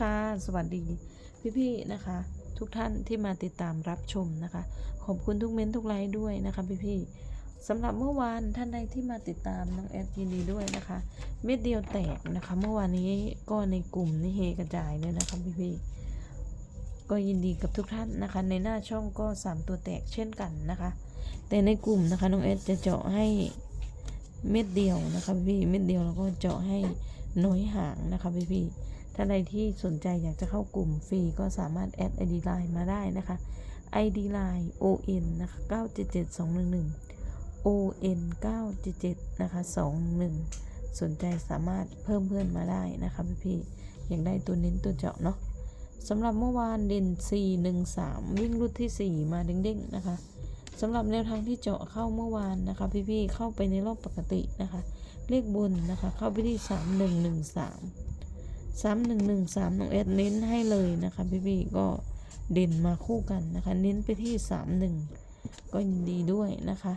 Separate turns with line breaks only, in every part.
ค่ะ สวัสดี พี่ๆนะคะ ทุกท่านที่มาติดตามรับชมนะคะ ขอบคุณทุกเม้นทุกไลค์ด้วยนะคะพี่ๆสำหรับเมื่อวานท่านใดที่มาติดตามน้องแอดยินดีด้วยนะคะ เม็ดเดียวแตกนะคะ เมื่อวานนี้ก็ในกลุ่มนี่เฮกระจายเลยนะคะพี่ๆก็ยินดีกับทุกท่านนะคะ ในหน้าช่องก็สามตัวแตกเช่นกันนะคะ แต่ในกลุ่มนะคะน้องเอสจะเจาะให้เม็ดเดียวนะคะพี่เม็ดเดียวแล้วก็เจาะให้น้อยหางนะคะพี่ ถ้านใดที่สนใจอยากจะเข้ากลุ่มฟรีก็สามารถแอด ID ไลน์มาได้นะคะ ID ไลน์ ON นะคะ977211 ON 977นะคะ211 สนใจสามารถเพิ่มเพื่อนมาได้นะคะพี่พี่อยากได้ตัวเน้นตัวเจาะเนาะสำหรับเมื่อวานเด่น 4 1 3 วิ่งรุ่นที่ 4 มาเด้งๆนะคะสำหรับแนวทางที่เจาะเข้าเมื่อวานนะคะ พี่พี่เข้าไปในรอบปกตินะคะ เลขบนนะคะ เข้าไปที่ 3113 ซ้ำหนึ่งหนึ่งสามน้องเอสเน้นให้เลยนะคะพี่บีก็เด่นมาคู่กันนะคะ เน้นไปที่สามหนึ่งก็ยินดีด้วยนะคะ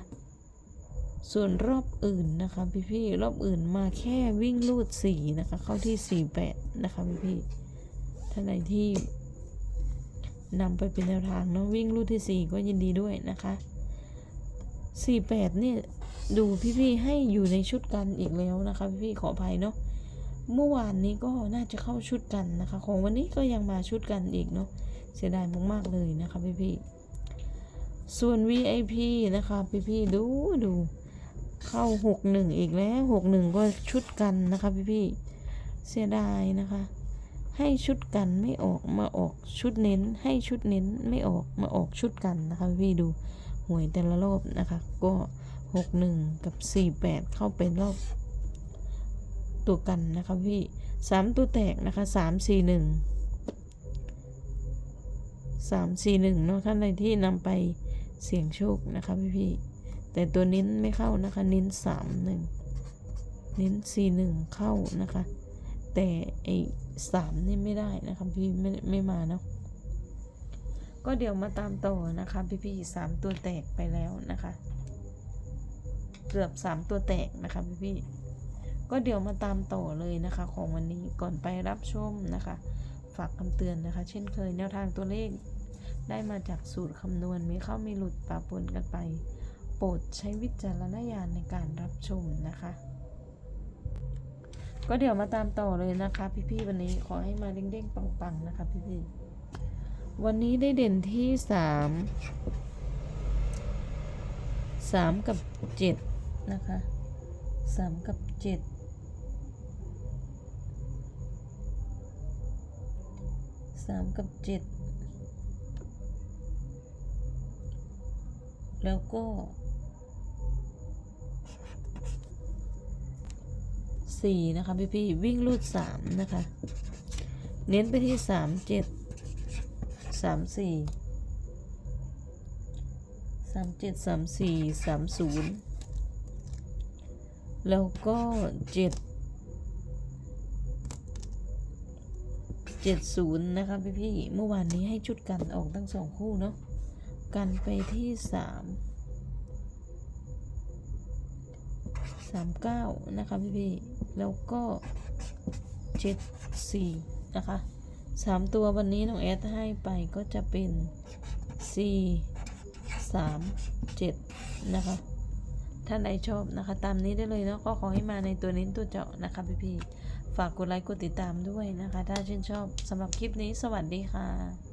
ส่วนรอบอื่นนะคะพี่พี่รอบอื่นมาแค่วิ่งลูดสี่นะคะ เข้าที่สี่แปดนะคะพี่พี่ท่านใดที่นำไปเป็นแนวทางเนาะวิ่งลูดที่สี่ก็ยินดีด้วยนะคะสี่แปดเนี่ยดูพี่พี่ให้อยู่ในชุดกันอีกแล้วนะคะ พี่พี่ขออภัยเนาะ เมื่อวานนี้ก็น่าจะเข้าชุดกันนะคะ ของวันนี้ก็ยังมาชุดกันอีกเนาะเสียดายมากๆเลยนะคะพี่ๆส่วน VIP นะคะพี่ๆดูดูเข้าหกหนึ่งอีกแล้วหกหนึ่งก็ชุดกันนะคะพี่ๆเสียดายนะคะ ให้ชุดกันไม่ออกมาออกชุดเน้น ให้ชุดเน้นไม่ออกมาออกชุดกันนะคะพี่ดูหวยแต่ละรอบนะคะ ก็หกหนึ่งกับสี่แปดเข้าเป็นรอบ ตัวกันนะคะพี่สามตัวแตกนะคะสามสี่หนึ่งสามสี่หนึ่งเนาะท่านใดที่นำไปเสี่ยงโชคนะคะพี่พี่แต่ตัวเน้นไม่เข้านะคะเน้นสามหนึ่งเน้นสี่หนึ่งเข้านะคะ แต่ไอ้สามนี่ไม่ได้นะคะพี่ไม่ไม่มาเนาะก็เดี๋ยวมาตามต่อนะคะพี่พี่สามตัวแตกไปแล้วนะคะ เกือบสามตัวแตกนะคะพี่พี่ ก็เดี๋ยวมาตามต่อเลยนะคะ ของวันนี้ก่อนไปรับชมนะคะ ฝากคำเตือนนะคะ เช่นเคยแนวทางตัวเลข ได้มาจากสูตรคำนวณมีเข้ามีหลุดปะปนกันไป โปรดใช้วิจารณญาณในการรับชมนะคะ ก็เดี๋ยวมาตามต่อเลยนะคะ พี่ๆวันนี้ขอให้มาเด้งๆปังๆนะคะพี่ๆวันนี้ได้เด่นที่สามสามกับเจ็ดนะคะสามกับเจ็ด สามกับเจ็ดแล้วก็สี่นะคะพี่พี่วิ่งลูดสามนะคะ เน้นไปที่สามเจ็ดสามสี่สามเจ็ดสามสี่สามศูนย์แล้วก็เจ็ด เจ็ดศูนย์นะคะพี่พี่เมื่อวานนี้ให้ชุดกันออกตั้งสองคู่เนาะกันไปที่สามสามเก้านะคะพี่พี่แล้วก็เจ็ดสี่นะคะสามตัววันนี้น้องแอดให้ไปก็จะเป็นสี่สามเจ็ดนะคะ ท่านใดชอบนะคะ ตามนี้ได้เลยเนาะก็ขอให้มาในตัวนี้ตัวเจาะนะคะพี่ๆฝากกดไลค์กดติดตามด้วยนะคะ ถ้าชื่นชอบสำหรับคลิปนี้สวัสดีค่ะ